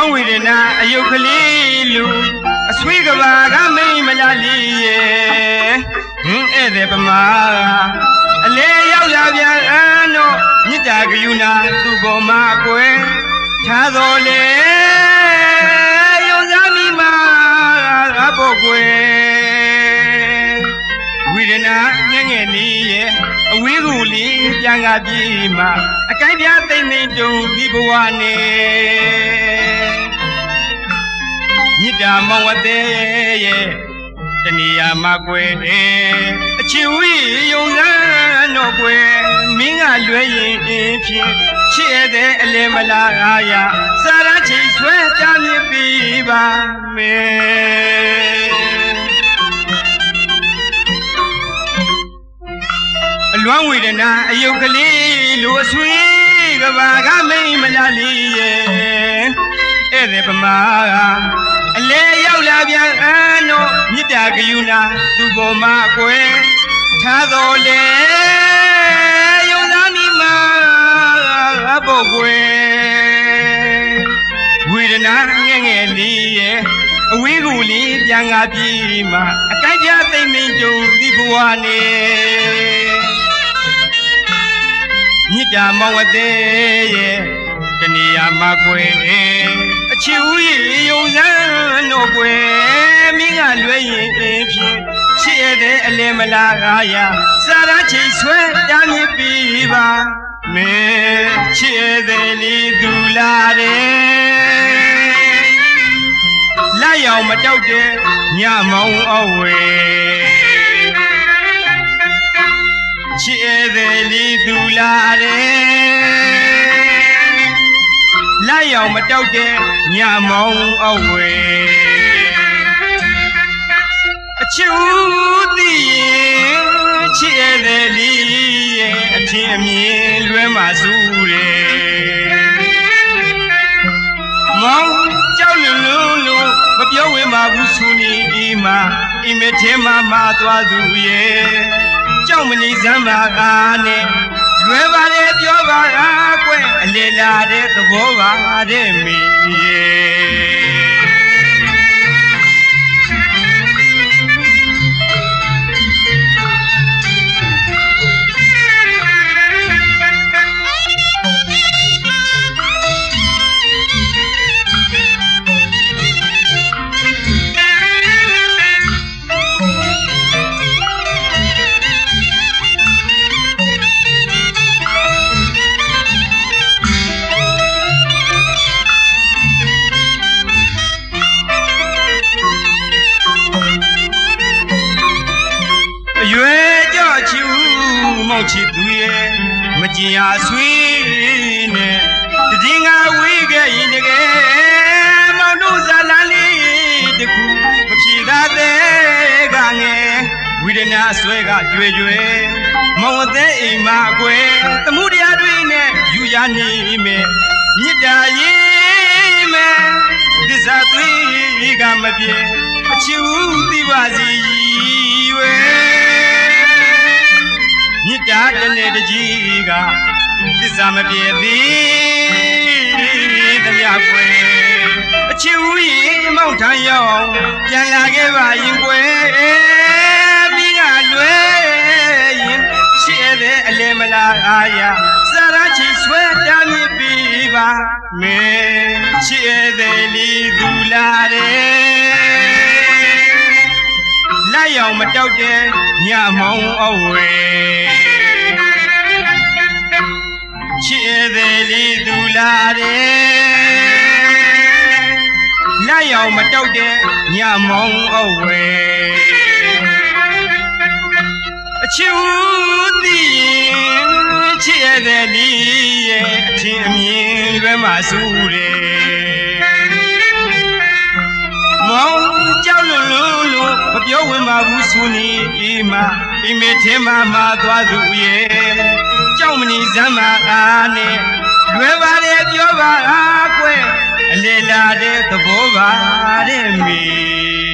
လွမ်းဝေဒနာအယုတ်ကလေးလူအဆွေးကဘာကမိမ့်မလားလီရဲ့ဟင်းဧည့်သည်ပမာအလေရောက်လာပြန်အန်းတော့မြစ်တာကယူနာသူ့ပေါ်မှာကွယ်ထားတော်လေယုံစားမိမှာငါဖို့ကွယ်ဝိဒနာငဲ့ငဲ့လေးရဲ့အဝေးကူလေးပြန်ကပြေးမှာအကိုင်းပြသိမ့်သိမ့်တုံဒီဘဝနဲ့ မြစ်တာမောင်ဝတဲ့ရဲ့တဏီယာမကွယ်အချီဝီယုံစမ်းတော့ကွယ်မင်းကလွဲရင်အင်းဖြင့်ချစ်ရတဲ့အလဲမလားအားရစာရချိဆွဲပြမြစ်ပြီးပါမယ်အလွမ်းဝေဒနာအယုတ်ကလေးလိုအဆွေးကဘာကမိမ့်မလားလီရဲ့ဧည့်သည်ပမာအလေရောက်လာ ပြန်အန်းတို့မြစ်တာကယူနာသူ့ပေါ်မှာကွယ်ထားတော်လေယုံသားမိမာအဖို့ကွယ်ဝေဒနာငဲ့ငဲ့လေးရဲ့အဝေးကူလေးပြန်ငါပြေးမှာအကိုက်ပြသိမ့်မိန်တုံဒီဘဝနေမြစ်တာမောင်ဝတဲ့ရဲ့တဏီယာမကွယ်အ ချီဦးရေယုံစမ်းတော့ကွယ်မင်းကလွဲရင်အင်းဖြင့်ချစ်ရတဲ့အလဲမလားငါရစာရချိဆွဲတာမြစ်ပြီးပါမေချစ်ရတဲ့လီသူလာတယ်လက်ရောက်မတောက်တဲ့ညမောင်အဝေချစ်ရတဲ့လီသူလာတယ် ရောက်မတောက်တဲ့ညမောင်အဝေအချစ်ဦးသည်ရင်ချစ်ရတဲ့လီရဲ့အထင်အမြင်လွဲမှာစူးတယ်မောင်ကြောက်လွန်းလွန်းလို့မပြောဝင်ပါဘူးဆူနေဒီမှာအိမ်မထဲမှာမာသွားသူရဲ့ကြောက်မနေစမ်းပါကားနဲ့ လွယ်ပါလေပြောပါလားကွယ်အလေလာတဲ့သဘောပါတဲ့မေရဲ့ မကြင်အားဆွေးနဲ့တည်ငါဝေးခဲ့ရင်တကယ်မောင်တို့ဇာလန်းလေးတခုမဖြေကားတဲ့ကငယ်ဝိဒနာဆွဲကကြွယ်ကြွယ်မောင်အသေးအိမ်မှာအကွယ်သမှုတရားတွေနဲ့ယူရနေမယ်မြစ်တာရေးမယ်သစ္စာသွေးကမပြေအချူသိပါစီဝဲမြစ် တာတနေ့တကြီးကသစ္စာမပြေသေးသမျှကွယ်အချစ်ဦးရင်မောက်ထမ်းရောက်ပြန်လာခဲ့ပါရင်ကွယ်ပြီးကလွယ်ရင်ရှေ့တဲ့အလဲမလားအာရစာရချီဆွဲတာမြစ်ပြီးပါမေရှေ့တဲ့လီသူလာတ ယ်လက်ရောက်မတောက်တဲ့ညမောင်အဝေချစ်သည်လီသူလာတယ်လက်ရောက်မတောက်တဲ့ညမောင်အဝေအချစ်ဦးသည်ချစ်သည်လီရဲ့အထင်အမြင်လွဲမှာစူးတယ် လို့မပြောဝင်ပါဘူးဆိုနေဒီမှာအိမ်မေထဲမှာမာသွားသူရဲ့ကြောက်မနေစမ်းပါအားနဲ့လွယ်ပါလေပြောပါအားကွယ်အလေလာတဲ့သဘောပါတဲ့မေ